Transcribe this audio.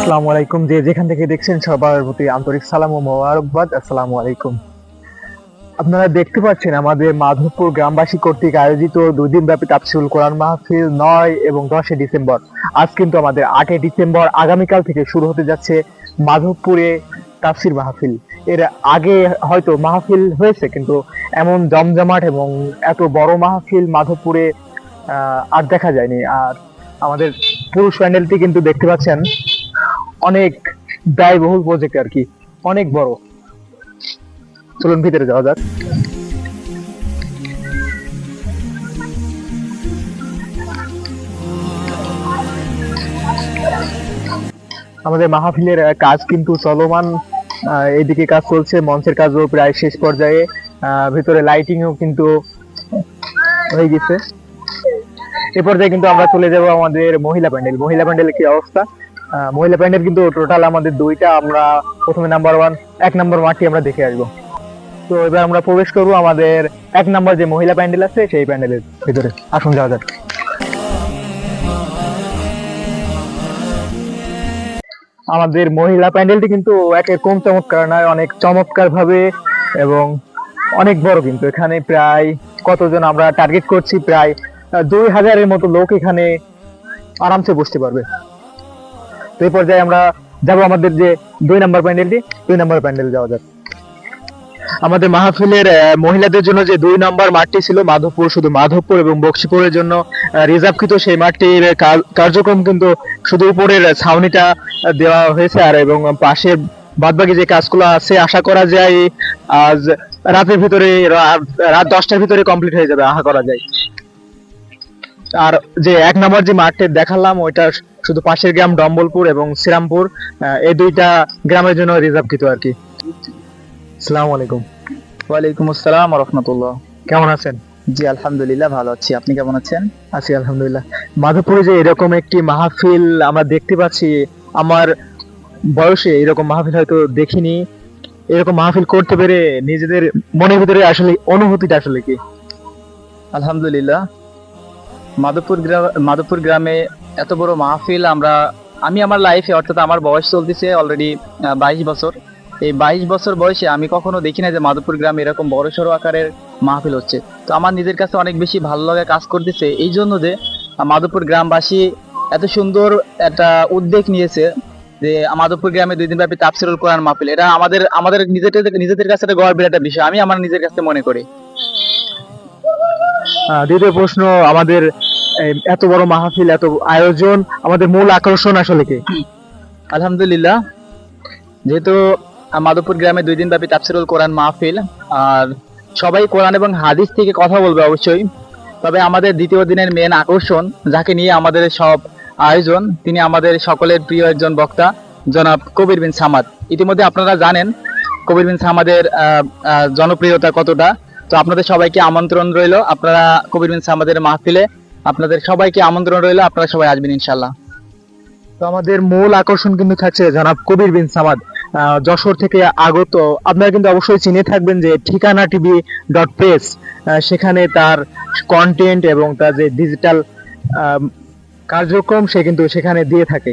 আসসালামু আলাইকুম। যে যেখান থেকে দেখছেন সবার প্রতি আন্তরিক সালাম ও মোবারকবাদ, আসসালামু আলাইকুম। আপনারা দেখতে পাচ্ছেন আমাদের মাধবপুর গ্রামবাসী কর্তৃক আয়োজিত দুই দিন ব্যাপী তাফসিরুল কোরআন মাহফিল নয় এবং দশই ডিসেম্বর। আজ কিন্তু আমাদের আটই ডিসেম্বর, আগামীকাল থেকে শুরু হতে যাচ্ছে মাধবপুরে তাফসির মাহফিল। এর আগে হয়তো মাহফিল হয়েছে, কিন্তু এমন জমজমাট এবং এত বড় মাহফিল মাধবপুরে আর দেখা যায়নি। আর আমাদের পুরুষ প্যান্ডেলটি কিন্তু দেখতে পাচ্ছেন। অনেক ব্যয়বহুল প্রজেক্ট আর কি। অনেক বড়। চলুন ভিতরে যাওয়া যাক। আমাদের মাহফিলের কাজ কিন্তু চলমান। এইদিকে কাজ চলছে, মঞ্চের কাজও প্রায় শেষ পর্যায়ে। ভিতরে লাইটিংও কিন্তু হয়ে গেছে। এ পর্যায়ে কিন্তু আমরা চলে যাব আমাদের মহিলা প্যান্ডেল। মহিলা প্যান্ডেলের কি অবস্থা? মহিলা প্যান্ডেল কিন্তু টোটাল আমাদের দুইটা, আমরা প্রথমে নাম্বার ওয়ান এক নম্বর মাঠটি আমরা দেখে আসব। তো এবার আমরা প্রবেশ করব আমাদের এক নম্বর যে মহিলা প্যান্ডেল আছে, সেই প্যান্ডেলের ভিতরে। আসুন, যাওয়া যাক। আমাদের মহিলা প্যান্ডেলটি কিন্তু একে কম চমৎকার নয়, অনেক চমৎকার ভাবে এবং অনেক বড় কিন্তু। এখানে প্রায় কতজন আমরা টার্গেট করছি? প্রায় দুই হাজারের মতো লোক এখানে আরামসে বসতে পারবে। তো এই পর্যায়ে আমরা যাব আমাদের যে দুই নাম্বার প্যান্ডেলটি, দুই নাম্বার প্যান্ডেল যাওয়া যাক। আমাদের মাহফিলের মহিলাদের জন্য যে দুই নাম্বার মাঠটি ছিল, মাধবপুর, শুধু মাধবপুর এবং বক্সিপুরের জন্য রিজার্ভকৃত সেই মাঠটির কার্যক্রম কিন্তু শুধু উপরের ছাউনিটা দেওয়া হয়েছে আর এবং পাশে বাদবাকি যে কাজগুলো আছে, আশা করা যায় আজ রাতের ভিতরে রাত দশটার ভিতরে কমপ্লিট হয়ে যাবে, আশা করা যায়। আর যে এক নম্বর যে মাঠটি দেখালাম ওইটা শুধু পাশের গ্রাম ডম্বলপুর এবং শ্রীরামপুর এই দুইটা গ্রামের জন্য রিজার্ভকৃত আর কি। আসসালামু আলাইকুম। ওয়ালাইকুম আসসালাম রহমতুল্লাহ। কেমন আছেন? জি আলহামদুলিল্লাহ ভালো আছি। আপনি কেমন আছেন? আছি আলহামদুলিল্লাহ। মাধবপুরে যে এরকম একটি মাহফিল আমরা দেখতে পাচ্ছি আমার বয়সে এরকম মাহফিল হয়তো দেখিনি। এরকম মাহফিল করতে পেরে নিজেদের মনের ভিতরে আসলে অনুভূতিটা আসলে কি? আলহামদুলিল্লাহ। মাধবপুর গ্রাম মাধবপুর গ্রামে এত বড় মাহফিল আমরা আমি আমার লাইফে অর্থাৎ আমার বয়স চলতেছে অলরেডি বাইশ বছর। এই বাইশ বছর বয়সে আমি কখনো দেখি না যে মাধবপুর গ্রামে এরকম বড় সড়ো আকারের মাহফিল হচ্ছে। তো আমার নিজের কাছে অনেক বেশি ভালো লাগা কাজ করতেছে। এই জন্য যে মাধবপুর গ্রামবাসী এত সুন্দর একটা উদ্যোগ নিয়েছে যে মাধবপুর গ্রামে দুই দিন ব্যাপী তাফসিরুল কোরআন মাহফিল। এটা আমাদের আমাদের নিজেদের নিজেদের কাছে একটা গর্বের একটা বিষয়। আমি আমার নিজের কাছে মনে করি। দ্বিতীয় প্রশ্ন আমাদের এত বড় মাহফিল, এত আয়োজন, আমাদের মূল আকর্ষণ আসলে কি? আলহামদুলিল্লাহ। যেহেতু মাধবপুর গ্রামে দুই দিন ব্যাপী তাফসিরুল কোরআন মাহফিল, আর সবাই কোরআন এবং হাদিস থেকে কথা বলবে অবশ্যই, তবে আমাদের দ্বিতীয় দিনের মেন আকর্ষণ, যাকে নিয়ে আমাদের সব আয়োজন, তিনি আমাদের সকলের প্রিয় একজন বক্তা, জনাব কবির বিন সামাদ। ইতিমধ্যে আপনারা জানেন, কবির বিন সামাদের জনপ্রিয়তা কতটা। তো আপনাদের সবাইকে আমন্ত্রণ রইল, আপনারা কবির বিন সামাদের মাহফিলে আপনাদের সবাইকে আমন্ত্রণ রইল, আপনারা সবাই আসবেন ইনশাল্লাহ তো আমাদের মূল আকর্ষণ কিন্তু থাকছে জনাব কবির বিন সামাদ যশোর থেকে আগত। আপনারা কিন্তু অবশ্যই চিনে থাকবেন যে ঠিকানা টিভি ডট প্রেস সেখানে তার কন্টেন্ট এবং তার যে ডিজিটাল কার্যক্রম সে কিন্তু সেখানে দিয়ে থাকে।